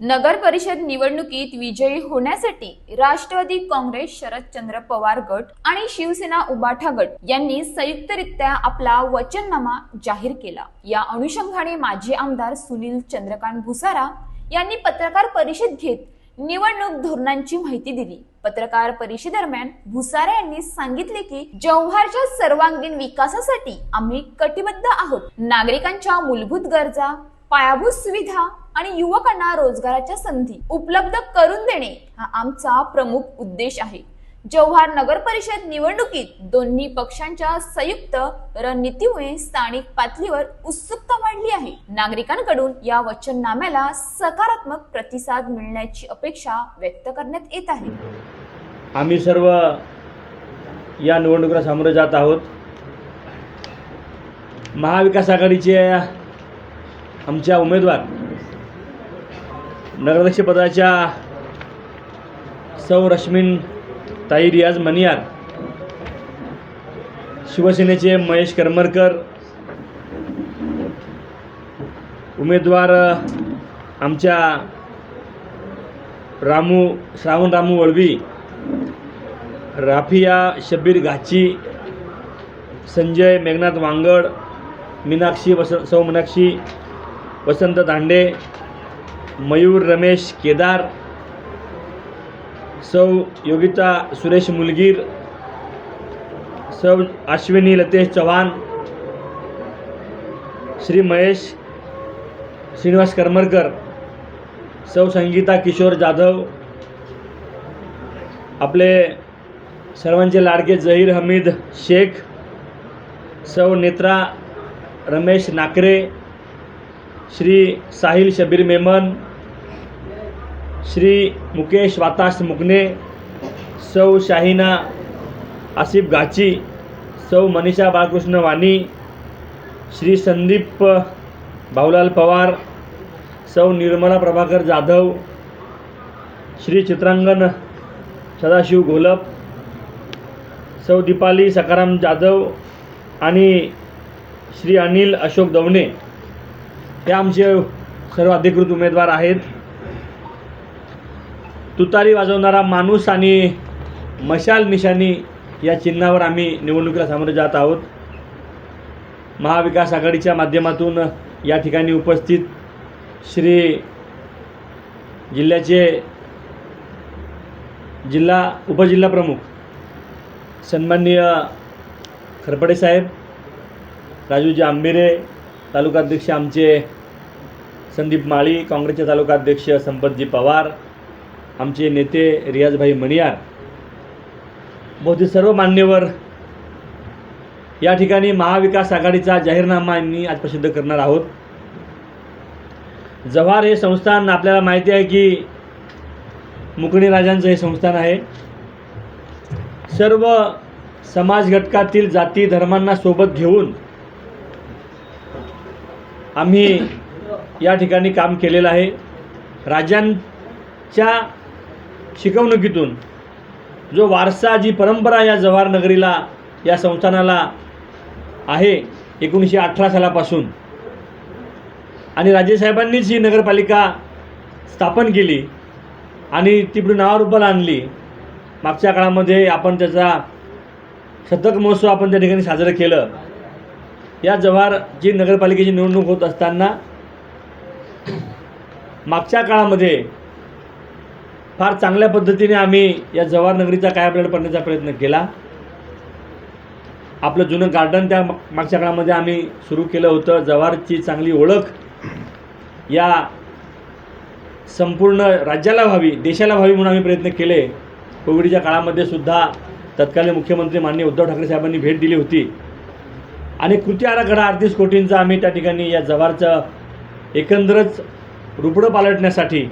नगर परिषद निवडणुकीत विजयी होण्यासाठी राष्ट्रवादी काँग्रेस शरदचंद्र पवार गट आणि शिवसेना उबाठा गट यांनी संयुक्तरित्या आपला वचननामा जाहीर केला. या अनुषंगाने माजी आमदार सुनील चंद्रकांत भुसारा यांनी पत्रकार परिषद घेत निवडणूक धोरणांची माहिती दिली. पत्रकार परिषदेदरम्यान भुसारा यांनी सांगितले की जव्हारच्या सर्वांगीण विकासासाठी आम्ही कटिबद्ध आहोत. नागरिकांच्या मूलभूत गरजा पायाभूत सुविधा आणि युवकांना रोजगाराच्या संधी उपलब्ध करून देणे हा आमचा प्रमुख उद्देश आहे. जव्हार नगर परिषद निवडणुकीत दोन्ही पक्षांच्या संयुक्त रणनीतीमुळे स्थानिक पातळीवर उत्सुकता वाढली आहे. नागरिकांकडून या वचननाम्याला सकारात्मक प्रतिसाद मिळण्याची अपेक्षा व्यक्त करण्यात येत आहे. आम्ही सर्व या निवडणुकीला सामोरे जात आहोत. महाविकास आघाडीचे आमच्या उमेदवार नगराध्यक्षपदाच्या सौ रश्मीन ताई रियाज मनियार शिवसेनेचे महेश करमरकर उमेदवार आमच्या रामू श्रावण रामू वळवी राफिया शब्बीर घाची संजय मेघनाथ वांगड मीनाक्षी वस सौ मीनाक्षी वसंत दांडे मयूर रमेश केदार सौ योगिता सुरेश मुलगीर सौ अश्विनी लतेश चव्हाण श्री महेश श्रीनिवास करमरकर सौ संगीता किशोर जाधव आपले सर्वांचे लाडके जहीर हमीद शेख सौ नेत्रा रमेश नाकरे श्री साहिल शबीर मेमन श्री मुकेश वातास मुगने सौ शाहिना आसिफ गाची सौ मनीषा बाळकृष्ण वाणी श्री संदीप भाऊलाल पवार सौ निर्मला प्रभाकर जाधव श्री चित्रांगण सदाशिव घोलप सौ दीपाली सकाराम जाधव आणि श्री अनिल अशोक दवणे. हे आमचे सर्व अधिकृत उमेदवार आहेत. तुतारी वाजवणारा माणूस आणि मशाल निशाणी या चिन्हावर आम्ही निवडणुकीला सामोरे जात आहोत. महाविकास आघाडीच्या माध्यमातून या ठिकाणी उपस्थित श्री जिल्ह्याचे जिल्हा उपजिल्हा प्रमुख सन्माननीय खरपडे साहेब राजूजी आंबेरे तालुकाध्यक्ष आमचे संदीप माळी काँग्रेसचे तालुकाध्यक्ष संपतजी पवार आमचे नेते रियाजभाई मणियार. बहुतेक सर्व मान्यवर या ठिकाणी महाविकास आघाडीचा जाहीरनामा आम्ही आज प्रसिद्ध करणार आहोत. जव्हार हे संस्थान आपल्याला माहिती आहे की मुकणी राजांचं हे संस्थान आहे. सर्व समाज घटकातील जाती धर्मांना सोबत घेऊन आम्ही या ठिकाणी काम केलेलं आहे. राजांच्या शिकवणुकीतून जो वारसा जी परंपरा या जव्हार नगरीला या संस्थानाला आहे एकोणीसशे अठरा सालापासून. आणि राजेसाहेबांनीच ही नगरपालिका स्थापन केली आणि तिकडून नावारूपाला आणली. मागच्या काळामध्ये आपण त्याचा शतक महोत्सव आपण त्या ठिकाणी साजरं केलं. या जव्हारची नगरपालिकेची निवडणूक होत असताना मागच्या काळामध्ये फार चांगल्या पद्धतीने आम्ही या जव्हार नगरीचा कायापलट करण्याचा प्रयत्न केला. आपलं जुनं गार्डन त्या मागच्या काळामध्ये आम्ही सुरू केलं होतं. जव्हारची चांगली ओळख या संपूर्ण राज्याला व्हावी देशाला व्हावी म्हणून आम्ही प्रयत्न केले. कोविडच्या काळामध्ये सुद्धा तत्कालीन मुख्यमंत्री माननीय उद्धव ठाकरे साहेबांनी भेट दिली होती. आणि कृती आराखडा अडतीस कोटींचा आम्ही त्या ठिकाणी या जव्हारचं एकंदरच रुपडं पालटण्यासाठी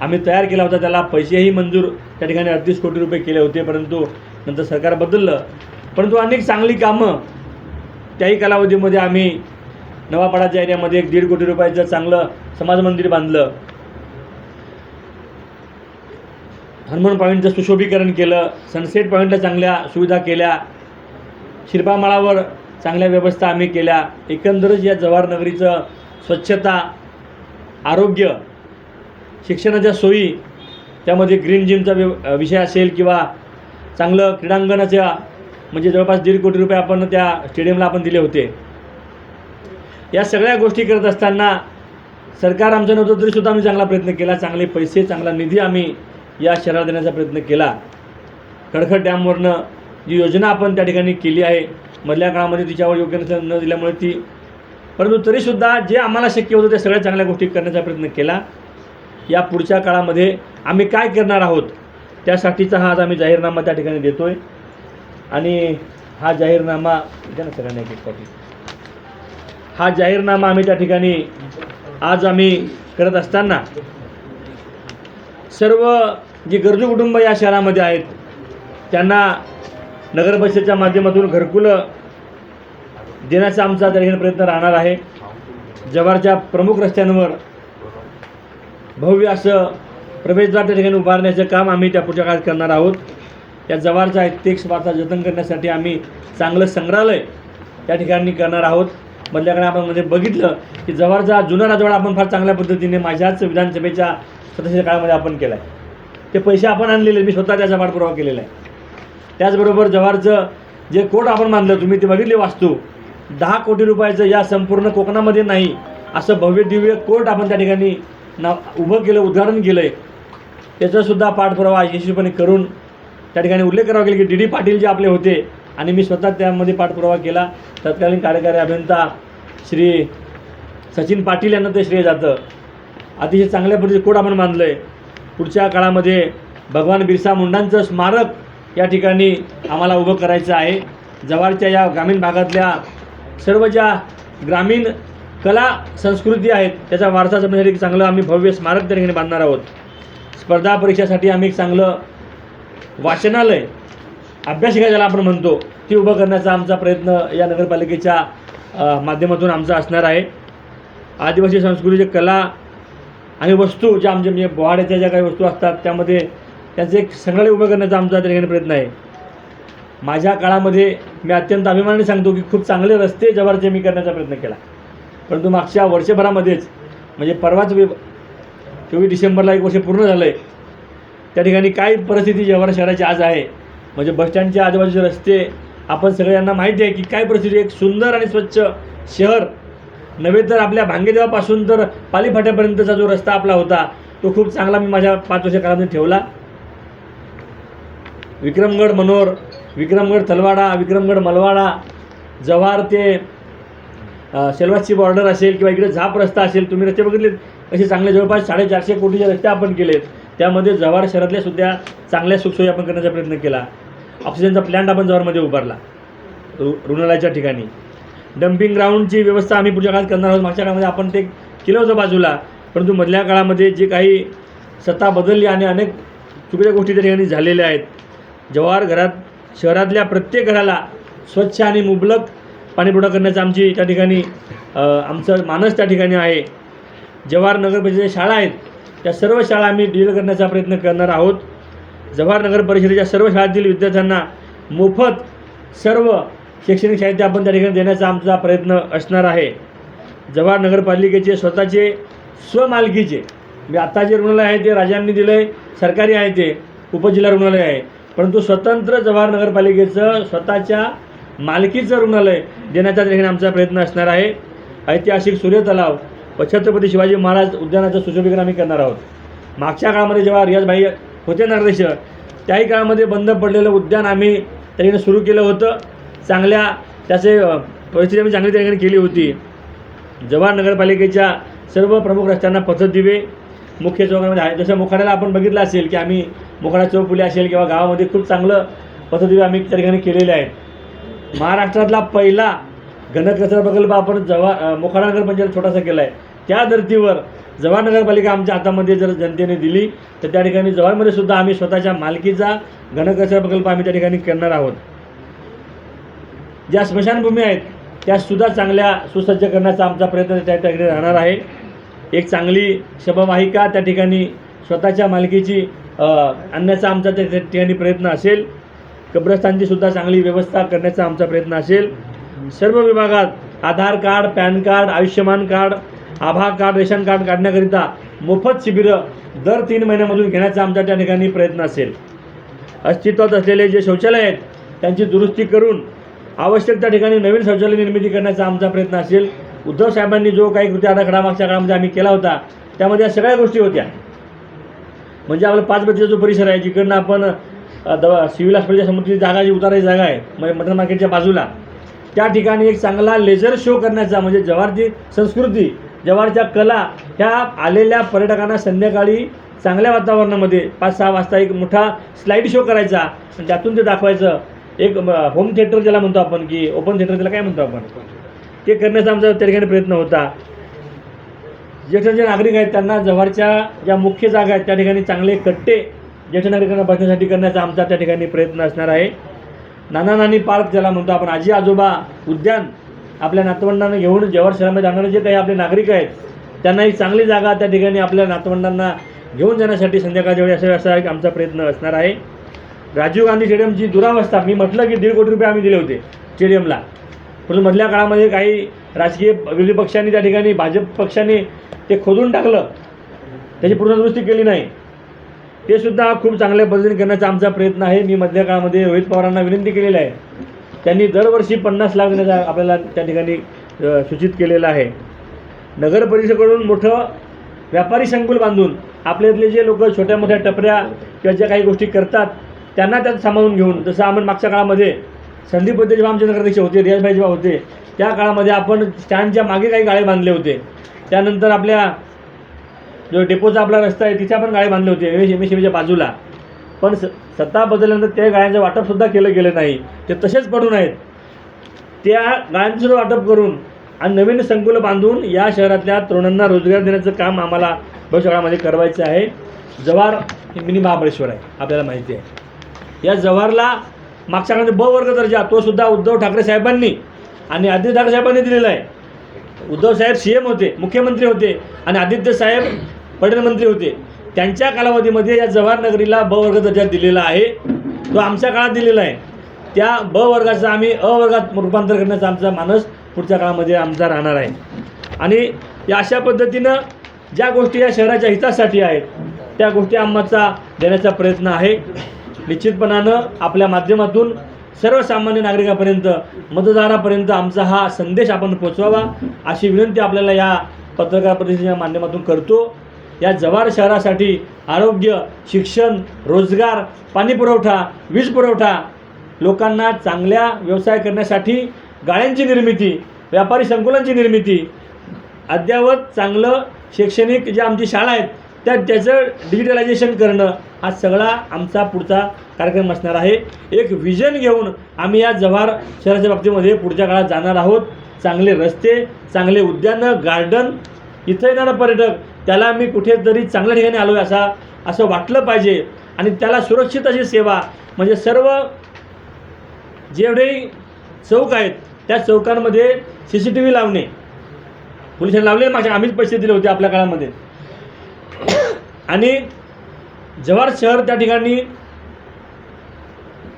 आम्ही तयार केला होता. त्याला पैसेही मंजूर त्या ठिकाणी अडतीस कोटी रुपये केले होते परंतु नंतर सरकार बदललं. परंतु अनेक चांगली कामं त्याही कालावधीमध्ये आम्ही नवापाडाच्या एरियामध्ये एक दीड कोटी रुपयाचं चांगलं समाज मंदिर बांधलं. हनुमान पॉईंटचं सुशोभीकरण केलं. सनसेट पॉईंटला चांगल्या सुविधा केल्या. शिरपामाळावर चांगल्या व्यवस्था आम्ही केल्या. एकंदरच या जवाहरनगरीचं स्वच्छता आरोग्य शिक्षणाच्या सोयी त्यामध्ये ग्रीन जिमचा व्य विषय असेल किंवा चांगलं क्रीडांगणाच्या म्हणजे जवळपास दीड कोटी रुपये आपण त्या स्टेडियमला आपण दिले होते. या सगळ्या गोष्टी करत असताना सरकार आमचं नव्हतं तरीसुद्धा आम्ही चांगला प्रयत्न केला. चांगले पैसे चांगला निधी आम्ही या शहराला देण्याचा प्रयत्न केला. खडखड डॅमवरनं जी योजना आपण त्या ठिकाणी केली आहे मधल्या काळामध्ये तिच्यावर योग्य न दिल्यामुळे ती परंतु तरीसुद्धा जे आम्हाला शक्य होतं त्या सगळ्या चांगल्या गोष्टी करण्याचा प्रयत्न केला. या पुढच्या काळामध्ये आम्ही काय करणार आहोत त्यासाठीचा हा आज आम्ही जाहीरनामा त्या ठिकाणी देतो आहे आणि हा जाहीरनामा द्या ना सगळ्यांना एक कॉपी हा जाहीरनामा आम्ही त्या ठिकाणी आज आम्ही करत असताना सर्व जे गरजू कुटुंब या शहरामध्ये आहेत त्यांना नगरपरिषदेच्या माध्यमातून घरकुलं देण्याचा आमचा त्या प्रयत्न राहणार आहे. जव्हारच्या प्रमुख रस्त्यांवर भव्य असं प्रवेशद्वार त्या ठिकाणी उभारण्याचं काम आम्ही त्या पुढच्या काळात करणार आहोत. या जव्हारचा ऐतिहासिक वारसा जतन करण्यासाठी आम्ही चांगलं संग्रहालय त्या ठिकाणी करणार आहोत. मधल्याकडे आपण म्हणजे बघितलं की जव्हारचा जुना राजवाडा आपण फार चांगल्या पद्धतीने माझ्याच विधानसभेच्या सदस्य काळामध्ये आपण केला आहे ते पैसे आपण आणलेले मी स्वतः त्याचा पाठपुरावा केलेला आहे. त्याचबरोबर जव्हारचं जे कोर्ट आपण मानलं तुम्ही ते बघितले वास्तू. दहा कोटी रुपयाचं या संपूर्ण कोकणामध्ये नाही असं भव्य दिव्य कोर्ट आपण त्या ठिकाणी ना उभं केलं उद्घाटन केलं आहे त्याचासुद्धा पाठपुरावा यशस्वीपणे करून त्या ठिकाणी उल्लेख करावा गेला की डी डी पाटील जे आपले होते आणि मी स्वतः त्यामध्ये पाठपुरावा केला. तत्कालीन कार्यकारी अभियंता श्री सचिन पाटील यांना ते श्रेय जातं. अतिशय चांगल्या पद्धतीचे कोड आपण मानलं आहे पुढच्या काळामध्ये भगवान बिरसा मुंडांचं स्मारक या ठिकाणी आम्हाला उभं करायचं आहे. जवळच्या या ग्रामीण भागातल्या सर्व ज्या ग्रामीण कला संस्कृती आहेत त्याचा वारसा जपण्यासाठी चांगलं आम्ही भव्य स्मारक त्या ठिकाणी बांधणार आहोत. स्पर्धा परीक्षासाठी आम्ही एक चांगलं वाचनालय अभ्यासिका ज्याला आपण म्हणतो ती उभं करण्याचा आमचा प्रयत्न या नगरपालिकेच्या माध्यमातून आमचा असणार आहे. आदिवासी संस्कृतीचे कला आणि वस्तू ज्या आमच्या म्हणजे बोहाड्याच्या ज्या काही वस्तू असतात त्यामध्ये त्याचे एक संग्रहालय उभं करण्याचा आमचा त्या ठिकाणी प्रयत्न आहे. माझ्या काळामध्ये मी अत्यंत अभिमानाने सांगतो की खूप चांगले रस्ते जवळचे मी करण्याचा प्रयत्न केला. परंतु मागच्या वर्षभरामध्येच म्हणजे परवाच वे चोवीस डिसेंबरला एक वर्ष पूर्ण झालं आहे त्या ठिकाणी काय परिस्थिती जव्हार शहराची आज आहे? म्हणजे बसस्टँडच्या आजूबाजूचे रस्ते आपण सगळ्यांना माहिती आहे की काय परिस्थिती एक सुंदर आणि स्वच्छ शहर. नव्हे तर आपल्या भांगेदेवापासून तर पालीफाट्यापर्यंतचा जो रस्ता आपला होता तो खूप चांगला मी माझ्या पाच वर्ष काळामध्ये ठेवला. विक्रमगड मनोर विक्रमगड तलवाडा विक्रमगड मलवाडा जव्हार ते सेलवासची बॉर्डर असेल किंवा इकडे झाप रस्ता असेल तुम्ही रस्ते बघितले असे चांगले जवळपास साडेचारशे कोटीचे रस्ते आपण केलेत. त्यामध्ये जव्हार शहरातल्या सुद्धा चांगल्या सुखसोयी आपण करण्याचा प्रयत्न केला. ऑक्सिजनचा प्लॅन्ट आपण जव्हारमध्ये उभारला. रु रुग्णालयाच्या ठिकाणी. डम्पिंग ग्राउंडची व्यवस्था आम्ही पुढच्या काळात करणार आहोत. मागच्या काळामध्ये आपण ते केलं होतं बाजूला. परंतु मधल्या काळामध्ये जे काही सत्ता बदलली आणि अनेक चुकीच्या गोष्टी त्या ठिकाणी झालेल्या आहेत. जवाहर घरात शहरातल्या प्रत्येक घराला स्वच्छ आणि मुबलक पाणीपुरवठा करण्याचं आमची त्या ठिकाणी आमचं मानस त्या ठिकाणी आहे. जवाहर नगर परिषदेच्या शाळा आहेत. त्या सर्व शाळा आम्ही डिझेल करण्याचा प्रयत्न करणार आहोत. जवाहर नगर परिषदेच्या सर्व शाळेतील विद्यार्थ्यांना मोफत सर्व शैक्षणिक साहित्य आपण त्या ठिकाणी देण्याचा आमचा प्रयत्न असणार आहे. जवाहर नगरपालिकेचे स्वतःचे स्वमालकीचे म्हणजे आता जे रुग्णालय आहे ते राजांनी दिलं आहे सरकारी आहे ते उपजिल्हा रुग्णालय आहे. परंतु स्वतंत्र जवाहर नगरपालिकेचं स्वतःच्या मालकीचं रुग्णालय देण्याचा देखील आमचा प्रयत्न असणार आहे. ऐतिहासिक सूर्य तलाव व छत्रपती शिवाजी महाराज उद्यानाचं सुशोभीकरण आम्ही करणार आहोत. मागच्या काळामध्ये जेव्हा रियाजभाई होते नगराध्यक्ष त्याही काळामध्ये बंद पडलेलं उद्यान आम्ही त्या सुरू केलं होतं. चांगल्या त्याचे परिस्थिती आम्ही चांगली त्या केली होती. जवाहर नगरपालिकेच्या सर्व प्रमुख रस्त्यांना पथदिवे मुख्य चौकामध्ये आहे. जसं मोखाड्याला आपण बघितलं असेल की आम्ही मोखाडा चौफुले असेल किंवा गावामध्ये खूप चांगलं पद्धती आम्ही त्या ठिकाणी केलेले आहेत. महाराष्ट्रातला पहिला घनकचरा प्रकल्प आपण जवा मोखाडा नगरपंचायत छोटासा केला आहे त्या धर्तीवर जव्हार नगरपालिका आमच्या हातामध्ये जर जनतेने दिली तर त्या ठिकाणी जव्हारमध्ये सुद्धा आम्ही स्वतःच्या मालकीचा घनकचरा प्रकल्प आम्ही त्या ठिकाणी करणार आहोत. ज्या स्मशानभूमी आहेत त्या सुद्धा चांगल्या सुसज्ज करण्याचा आमचा प्रयत्न त्या ठिकाणी राहणार आहे. एक चांगली शबवाहिका त्या ठिकाणी स्वतःच्या मालकीची आणण्याचा आमचा त्या त्या ठिकाणी प्रयत्न असेल. कब्रस्तानची सुद्धा चांगली व्यवस्था करण्याचा आमचा प्रयत्न असेल. सर्व विभागात Aadhaar card PAN card Ayushman card Abha card ration card काढण्याकरिता मोफत शिबिरं दर तीन महिन्यामधून घेण्याचा आमचा त्या ठिकाणी प्रयत्न असेल. अस्तित्वात असलेले जे शौचालय आहेत त्यांची दुरुस्ती करून आवश्यक त्या ठिकाणी नवीन शौचालय निर्मिती करण्याचा आमचा प्रयत्न असेल. उद्धव साहेबांनी जो काही कृती आराखडा मागच्या काळामध्ये आम्ही केला होता त्यामध्ये या सगळ्या गोष्टी होत्या. म्हणजे आपला पाच जो परिसर आहे जिकडनं आपण दवा सिव्हिल हॉस्पिटलच्या समोरची जागा जी उतारायची जागा आहे म्हणजे मटन मार्केटच्या बाजूला त्या ठिकाणी एक चांगला लेझर शो करण्याचा म्हणजे जव्हारची संस्कृती जव्हारच्या कला ह्या आलेल्या पर्यटकांना संध्याकाळी चांगल्या वातावरणामध्ये पाच सहा वाजता एक मोठा स्लाईड शो करायचा आणि त्यातून ते दाखवायचं. एक होम थिएटर ज्याला म्हणतो आपण की ओपन थिएटर त्याला काय म्हणतो आपण? ते करण्याचा आमचा त्या ठिकाणी प्रयत्न होता. ज्येष्ठ जे नागरिक आहेत त्यांना जव्हारच्या ज्या मुख्य जागा आहेत त्या ठिकाणी चांगले कट्टे ज्येष्ठ नागरिकांना बसण्यासाठी करण्याचा आमचा त्या ठिकाणी प्रयत्न असणार आहे. नाना नानी पार्क ज्याला म्हणतो आपण आजी आजोबा उद्यान आपल्या नातवंडांना घेऊन जव्हार शहरामध्ये जाणारे जे काही आपले नागरिक आहेत त्यांना एक चांगली जागा त्या ठिकाणी आपल्या नातवंडांना घेऊन जाण्यासाठी संध्याकाळच्या वेळी असा असा एक आमचा प्रयत्न असणार आहे. राजीव गांधी स्टेडियमची दुरावस्था मी म्हटलं की दीड कोटी रुपये आम्ही दिले होते स्टेडियमला परंतु मधल्या काळामध्ये काही राजकीय विरोधी पक्षांनी त्या ठिकाणी भाजप पक्षाने ते खोदून टाकलं. त्याची पूर्ण दुरुस्ती केली नाही. ते सुद्धा खूप चांगल्या पद्धतीने करण्याचा आमचा प्रयत्न आहे. मी मधल्या काळामध्ये रोहित पवारांना विनंती केलेली आहे. त्यांनी दरवर्षी पन्नास लाख देण्याचा आपल्याला त्या ठिकाणी सूचित केलेलं आहे. नगर परिषदेकडून मोठं व्यापारी संकुल बांधून आपल्यातले जे लोक छोट्या मोठ्या टपऱ्या किंवा ज्या काही गोष्टी करतात त्यांना त्यात सामावून घेऊन जसं आपण मागच्या काळामध्ये संदीप होते जेव्हा आमचे नगराध्यक्ष होते रियाजभाई जेव्हा होते त्या काळामध्ये आपण स्टँडच्या मागे काही गाळे बांधले होते. त्यानंतर आपल्या जो डेपोचा आपला रस्ता आहे तिथे आपण गाळे बांधले होते एम एस एम एस एमच्या बाजूला. पण स सत्ता बदलल्यानंतर त्या गाळ्यांचं वाटपसुद्धा केलं गेलं नाही. ते तसेच पडून आहेत. त्या गाळ्यांचं वाटप करून आणि नवीन संकुल बांधून या शहरातल्या तरुणांना रोजगार देण्याचं काम आम्हाला भविष्यकाळामध्ये करवायचं आहे. जव्हार हे मिनी महाबळेश्वर आहे आपल्याला माहिती आहे. या जव्हारला मागच्या काळात ब वर्ग दर्जा तो सुद्धा उद्धव ठाकरे साहेबांनी आणि आदित्य ठाकरे साहेबांनी दिलेला आहे. उद्धव साहेब सी एम होते मुख्यमंत्री होते आणि आदित्य साहेब पर्यटनमंत्री होते. त्यांच्या कालावधीमध्ये या जवाहर नगरीला ब वर्ग दर्जा दिलेला आहे. तो आमच्या काळात दिलेला आहे. त्या ब वर्गाचं आम्ही अ वर्गात रूपांतर करण्याचा आमचा मानस पुढच्या काळामध्ये आमचा राहणार आहे. आणि या अशा पद्धतीनं ज्या गोष्टी या शहराच्या हितासाठी आहेत त्या गोष्टी आम्हाचा देण्याचा प्रयत्न आहे. निश्चितपणानं आपल्या माध्यमातून सर्वसामान्य नागरिकापर्यंत मतदारापर्यंत आमचा हा संदेश आपण पोचवावा अशी विनंती आपल्याला या पत्रकार परिषदेच्या माध्यमातून करतो. या जव्हार शहरासाठी आरोग्य शिक्षण रोजगार पाणीपुरवठा वीज पुरवठा लोकांना चांगल्या व्यवसाय करण्यासाठी गाळ्यांची निर्मिती व्यापारी संकुलांची निर्मिती अद्ययावत चांगलं शैक्षणिक ज्या आमची शाळा आहेत त्या त्याचं डिजिटलायझेशन करणं हा सगळा आमचा पुढचा कार्यक्रम असणार आहे. एक व्हिजन घेऊन आम्ही या जव्हार शहराच्या बाबतीमध्ये पुढच्या काळात जाणार आहोत. चांगले रस्ते चांगले उद्यानं गार्डन इथं येणारा पर्यटक त्याला मी कुठेतरी चांगल्या ठिकाणी आलो आहे असा असं वाटलं पाहिजे. आणि त्याला सुरक्षित अशी सेवा म्हणजे सर्व जेवढे चौक आहेत त्या चौकांमध्ये सी सी टी व्ही लावणे. पोलिसांनी लावले मागच्या आम्हीच पैसे दिले होते आपल्या काळामध्ये. आणि जव्हार शहर त्या ठिकाणी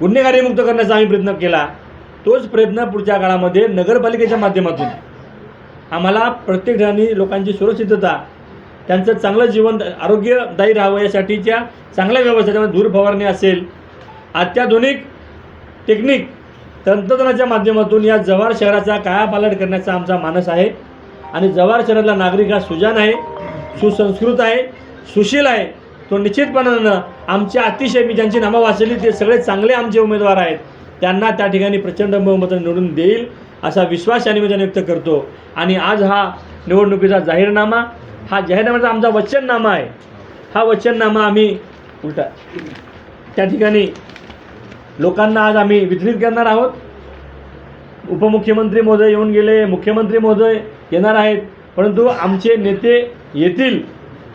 गुन्हेगारीमुक्त करण्याचा आम्ही प्रयत्न केला. तोच प्रयत्न पुढच्या काळामध्ये नगरपालिकेच्या माध्यमातून आम्हाला प्रत्येक ठिकाणी लोकांची सुरक्षितता त्यांचं चांगलं जीवन आरोग्यदायी राहावं यासाठीच्या चांगल्या व्यवस्था धूर फवारणी असेल. अत्याधुनिक टेक्निक तंत्रज्ञानाच्या माध्यमातून या जव्हार शहराचा कायापालट करण्याचा आमचा मानस आहे. आणि जव्हार शहरातला नागरिक हा सुजान आहे सुसंस्कृत आहे. सुशील आहे. तो निश्चितपणानं आमच्या अतिशय मी ज्यांची नावं वाचली ते सगळे चांगले आमचे उमेदवार आहेत. त्यांना त्या ठिकाणी प्रचंड बहुमत निवडून देईल असा विश्वास या निमित्ताने व्यक्त करतो. आणि आज हा निवडणुकीचा जाहीरनामा हा जाहीरनाम्याचा आमचा वचननामा आहे. हा वचननामा आम्ही उलटा त्या ठिकाणी लोकांना आज आम्ही वितरित करणार आहोत. उपमुख्यमंत्री महोदय येऊन गेले मुख्यमंत्री महोदय येणार आहेत. परंतु आमचे नेते येतील.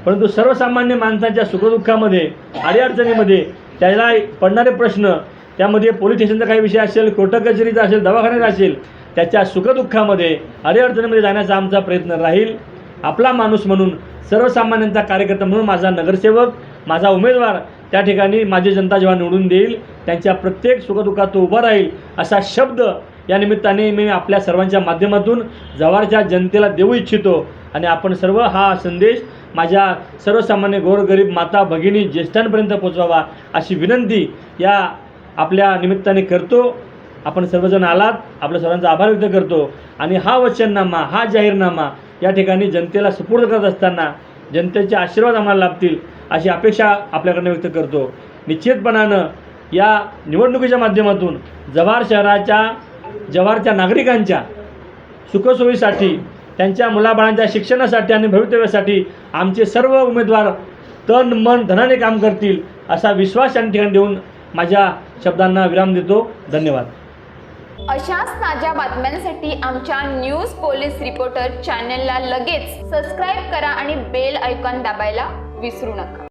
परंतु सर्वसामान्य माणसाच्या सुखदुःखामध्ये अडीअडचणीमध्ये त्याला पडणारे प्रश्न त्यामध्ये पोलीस स्टेशनचा काही विषय असेल कोर्ट कचेरीचा असेल दवाखान्याचा असेल त्याच्या सुखदुःखामध्ये अडीअडचणीमध्ये जाण्याचा आमचा प्रयत्न राहील. आपला माणूस म्हणून सर्वसामान्यांचा कार्यकर्ता म्हणून माझा नगरसेवक माझा उमेदवार त्या ठिकाणी माझी जनता जेव्हा निवडून देईल. त्यांच्या प्रत्येक सुखदुःखात तो उभा राहील असा शब्द या निमित्ताने मी आपल्या सर्वांच्या माध्यमातून जव्हारच्या जनतेला देऊ इच्छितो. आणि आपण सर्व हा संदेश माझ्या सर्वसामान्य गोरगरीब माता भगिनी ज्येष्ठांपर्यंत पोचवावा अशी विनंती या आपल्या निमित्ताने करतो. आपण सर्वजण आलात. आपल्या सर्वांचा आभार व्यक्त करतो. आणि हा वचननामा हा जाहीरनामा या ठिकाणी जनतेला सुपूर्द करत असताना जनतेचे आशीर्वाद आम्हाला लाभतील अशी अपेक्षा आपल्याकडनं व्यक्त करतो. निश्चितपणानं या निवडणुकीच्या माध्यमातून जव्हार शहराच्या जव्हारच्या नागरिकांच्या सुखसोयीसाठी त्यांच्या मुलाबाळांच्या शिक्षणासाठी आणि भवितव्यासाठी आमचे सर्व उमेदवार तन मन धनाने काम करतील असा विश्वास या ठिकाणी देऊन माझ्या शब्दांना विराम देतो. धन्यवाद. अशाच ताज्या बातम्यांसाठी आमच्या न्यूज पोलीस रिपोर्टर चॅनलला लगेच सबस्क्राईब करा आणि बेल ऐकॉन दाबायला विसरू नका.